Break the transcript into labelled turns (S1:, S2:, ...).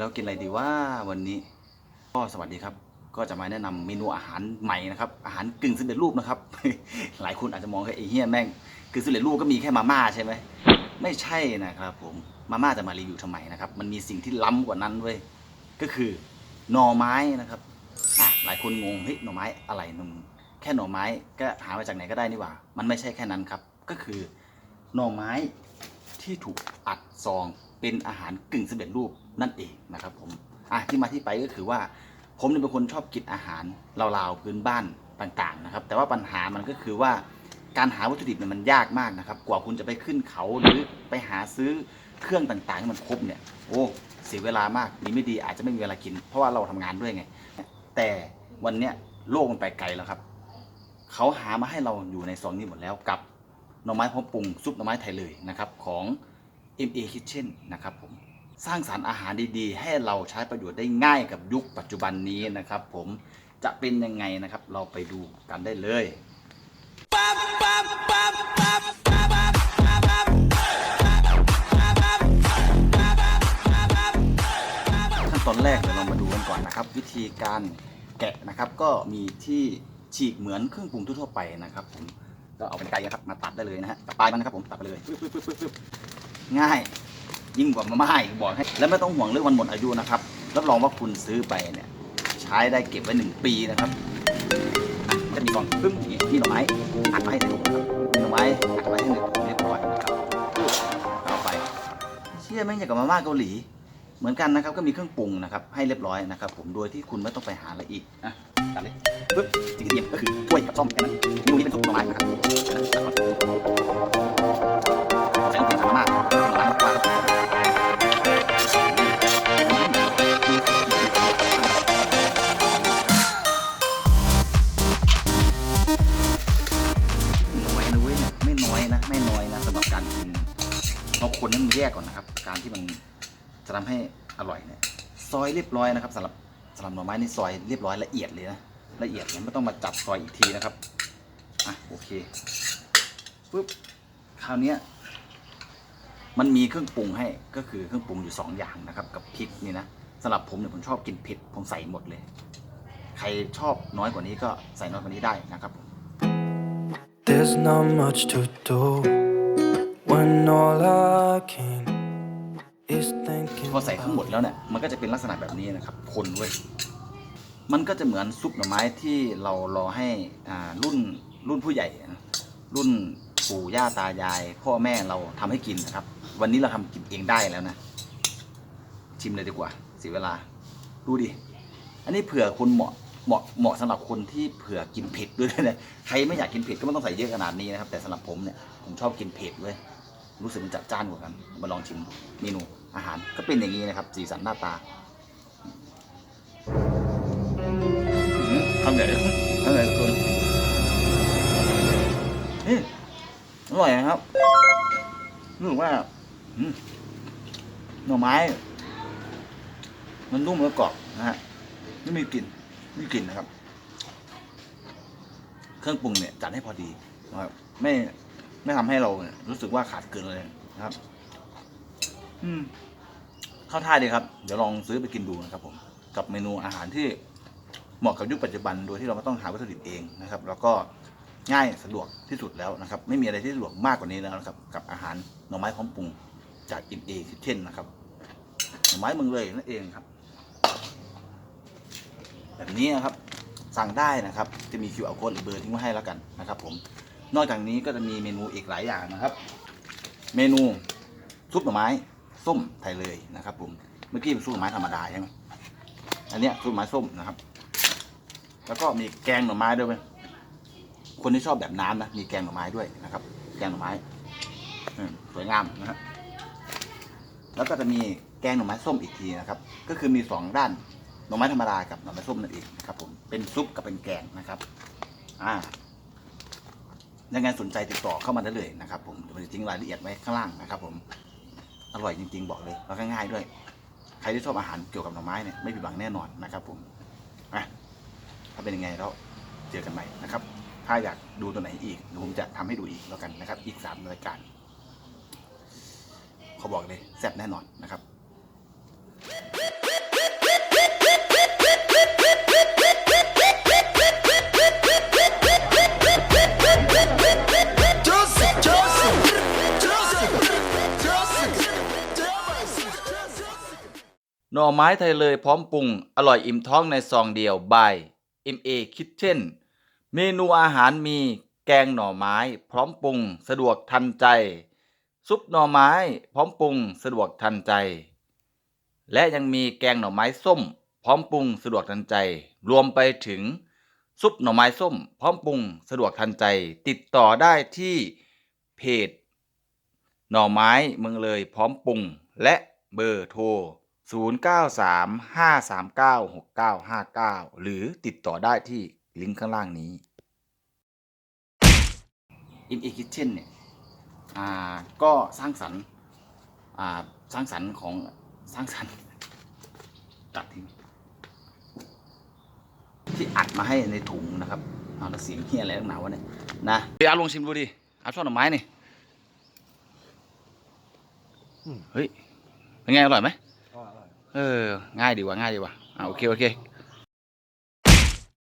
S1: แล้วกินอะไรดีว่าวันนี้ก็สวัสดีครับ ก็จะมาแนะนำเมนูอาหารใหม่นะครับอาหารกึ่งสำเร็จรูปนะครับ หลายคนอาจจะมองแค่ไอ้เหี้ยแม่งกึ่งสำเร็จรูปก็มีแค่มาม่าใช่ไหมไม่ใช่นะครับผมมาม่าจะมารีวิวทำไมนะครับมันมีสิ่งที่ล้ำกว่านั้นเว้ยก็คือหน่อไม้นะครับอะหลายคนงงเฮ้ยหน่อไม้อะไรหนุ่มแค่หน่อไม้ก็หามาจากไหนก็ได้นี่หว่า มันไม่ใช่แค่นั้นครับ ก็คือหน่อไม้ที่ถูกอัดซอง เป็นอาหารกึ่งสำเร็จรูปนั่นเองนะครับผมอะที่มาที่ไปก็คือว่า ผมเนี่ยเป็นคนชอบกินอาหารลาวๆพื้นบ้านต่างๆนะครับ แต่ว่าปัญหามันก็คือว่าการหาวัตถุดิบเนี่ยมันยากมากนะครับ กว่าคุณจะไปขึ้นเขาหรือไปหาซื้อเครื่องต่างๆให้มันครบเนี่ยโอ้เสียเวลามากดีไม่ดีอาจจะไม่มีเวลากิน เพราะว่าเราทำงานด้วยไง แต่วันเนี้ยโลกมันไปไกลแล้วครับเขาหามาให้เราอยู่ในซองนี้หมดแล้วกับหน่อไม้พร้อมปรุงซุปหน่อไม้ไทยเลยนะครับ ของ MA Kitchen นะครับผมสร้างสารรค์อาหารดีๆ ให้เราใช้ประโยชน์ได้ง่ายกับยุคปัจจุบันนี้นะครับผมจะเป็นยังไงนะครับ เราไปดูกันได้เลยขั้นตอนแรกเดี๋ยวเรามาดูกันก่อนนะครับ วิธีการแกะนะครับ ก็มีที่ฉีกเหมือนเครื่องปรุงทั่วไปนะครับ ผมก็เอาเป็นไกรนะครับมาตัดได้เลยนะฮะตัดปลายมันนะครับผมตัดไปเลยปึ๊บปึ๊บปึ๊บปึ๊บ ง่าย ยิ่งกว่ามาม่าอีกบอกให้แล้วไม่ต้องห่วงเรื่องวันหมดอายุนะครับรับรองว่าคุณซื้อไปเนี่ย ใช้ได้เก็บไว้หนึ่งปีนะครับจะมีกล่องปึ้มอย่างเงี้มีหน่อไม้อัดไว้ให้ในถุงนะครับมีหน่อไม้อัดไว้ให้ในถุงเรียบร้อยนะครับเอาไปเชื่อไหมอย่างกับมาม่าเกาหลี เหมือนกันนะครับก็มีเครื่องปรุงนะครับ ให้เรียบร้อยนะครับ ผมโดยที่คุณไม่ต้องไปหาอะไรอีกอะตัดเลยปึ๊บสิ่งที่เตรียมก็คือถ้วยกับซ่อมแค่นั้นเมนูนี้เป็นซุปหน่อไม้นะครับ แยกก่อนนะครับ การที่มันจะทำให้อร่อยเนี่ยซอยเรียบร้อยนะครับสำหรับสำหรับหน่อไม้นี่ซอยเรียบร้อยละเอียดเลยนะละเอียดเนี่ยไม่ต้องมาจับซอยอีกทีนะครับอะโอเคปุ๊บคราวนี้มันมีเครื่องปรุงให้ก็คือเครื่องปรุงอยู่สองอย่างนะครับ กับพริกนี่นะสำหรับผมเนี่ยผมชอบกินเผ็ดผมใส่หมดเลย ใครชอบน้อยกว่านี้ก็ใส่น้อยกว่านี้ได้นะครับผม
S2: There's not much to do when all I
S1: พอใส่ทั้งหมดแล้วเนี่ยมันก็จะเป็นลักษณะแบบนี้นะครับ คนเว้ยมันก็จะเหมือนซุปหน่อไม้ที่เรารอให้รุ่นรุ่นผู้ใหญ่นะรุ่นปู่ย่าตายาย พ่อแม่เราทำให้กินนะครับ วันนี้เราทำกินเองได้แล้วนะ ชิมเลยดีกว่า เสียเวลา ดูดิ อันนี้เผื่อคนเหมาะเหมาะเหมาะสำหรับคนที่เผื่อกินเผ็ดด้วยนะใครไม่อยากกินเผ็ดก็ไม่ต้องใส่เยอะขนาดนี้นะครับ แต่สำหรับผมเนี่ยผมชอบกินเผ็ดเว้ย รู้สึกมันจัดจ้านกว่ากันมาลองชิมดูเมนูอาหารก็เป็นอย่างนี้นะครับ สีสันหน้าตาทำไหนทำไหนทุกคนนี่อร่อยนะครับรู้สึกว่าอืมหน่อไม้ มันนุ่มแล้วกรอบนะฮะไม่มีกลิ่นไม่มีกลิ่นนะครับ เครื่องปรุงเนี่ยจัดให้พอดีนะครับไม่ ไม่ทำให้เราเนี่ยรู้สึกว่าขาดเกินเลยนะครับ อืมเข้าท่าดีครับ เดี๋ยวลองซื้อไปกินดูนะครับ ผม กับเมนูอาหารที่เหมาะกับยุคปัจจุบัน โดยที่เราไม่ต้องหาวัตถุดิบเองนะครับ แล้วก็ง่ายสะดวกที่สุดแล้วนะครับ ไม่มีอะไรที่สะดวกมากกว่านี้แล้วนะครับ กับอาหารหน่อไม้พร้อมปรุงจากอินเอคิเช่นนะครับหน่อไม้เมืองเลยนั่นเองครับ แบบนี้นะครับสั่งได้นะครับ จะมี QR code หรือเบอร์ทิ้งไว้ให้แล้วกันนะครับ ผม นอกจากนี้ก็จะมีเมนูอีกหลายอย่างนะครับ เมนูซุปหน่อไม้ส้มไทยเลยนะครับผมเมื่อกี้เป็นซุปหน่อไม้ธรรมดาใช่ไหมอันเนี้ยซุปหน่อไม้ส้มนะครับ แล้วก็มีแกงหน่อไม้ด้วยไหมคนที่ชอบแบบน้ำนะมีแกงหน่อไม้ด้วยนะครับ แกงหน่อไม้สวยงามนะฮะแล้วก็จะมีแกงหน่อไม้ส้มอีกทีนะครับ ก็คือมีสองด้านหน่อไม้ธรรมดากับหน่อไม้ส้มนั่นเองนะครับผมเป็นซุปกับเป็นแกงนะครับ อ่า ยังไงสนใจติดต่อเข้ามาได้เลยนะครับผมเดี๋ยวผมจะทิ้งรายละเอียดไว้ข้างล่างนะครับ ผมอร่อยจริง ๆ บอกเลยแล้วก็ง่ายด้วย ใครที่ชอบอาหารเกี่ยวกับหน่อไม้เนี่ยไม่ผิดหวังแน่นอนนะครับ ผมอะถ้าเป็นยังไงแล้วเจอกันใหม่นะครับ ถ้าอยากดูตัวไหนอีกเดี๋ยวผมจะทำให้ดูอีกแล้วกันนะครับ อีกสามรายการเขาบอกเลยแซ่บแน่นอนนะครับ น่อไม้ไทยเลยพร้อมปรุง อร่อยอิ่มท้องในซองเดียว by MA Kitchen เมนูอาหารมีแกงหน่อไม้พร้อมปรุง สะดวกทันใจ ซุปหน่อไม้พร้อมปรุง สะดวกทันใจ และยังมีแกงหน่อไม้ส้ม พร้อมปรุงสะดวกทันใจ รวมไปถึง ซุปหน่อไม้ส้ม พร้อมปรุงสะดวกทันใจ ติดต่อได้ที่เพจหน่อไม้เมืองเลยพร้อมปรุง และเบอร์โทร 0935396959 หรือติดต่อได้ที่ลิงก์ข้างล่างนี้ In e Kitchen เนี่ยอ่าก็สร้างสรรค์อ่าสร้างสรรค์ของสร้างสรรค์ตัดทิ้งที่อัดมาให้ในถุงนะครับเอาล้วเสียงเฮียอะไรตั้งหนาวะเนี่ยนะไปเอาลงชิมดูดิเอาช่อหน่อไม้นี่เฮ้ยเป็นไงอร่อยไหม เออ ง่ายดีว่ะง่ายดีว่ะอ่าโอเค โอเค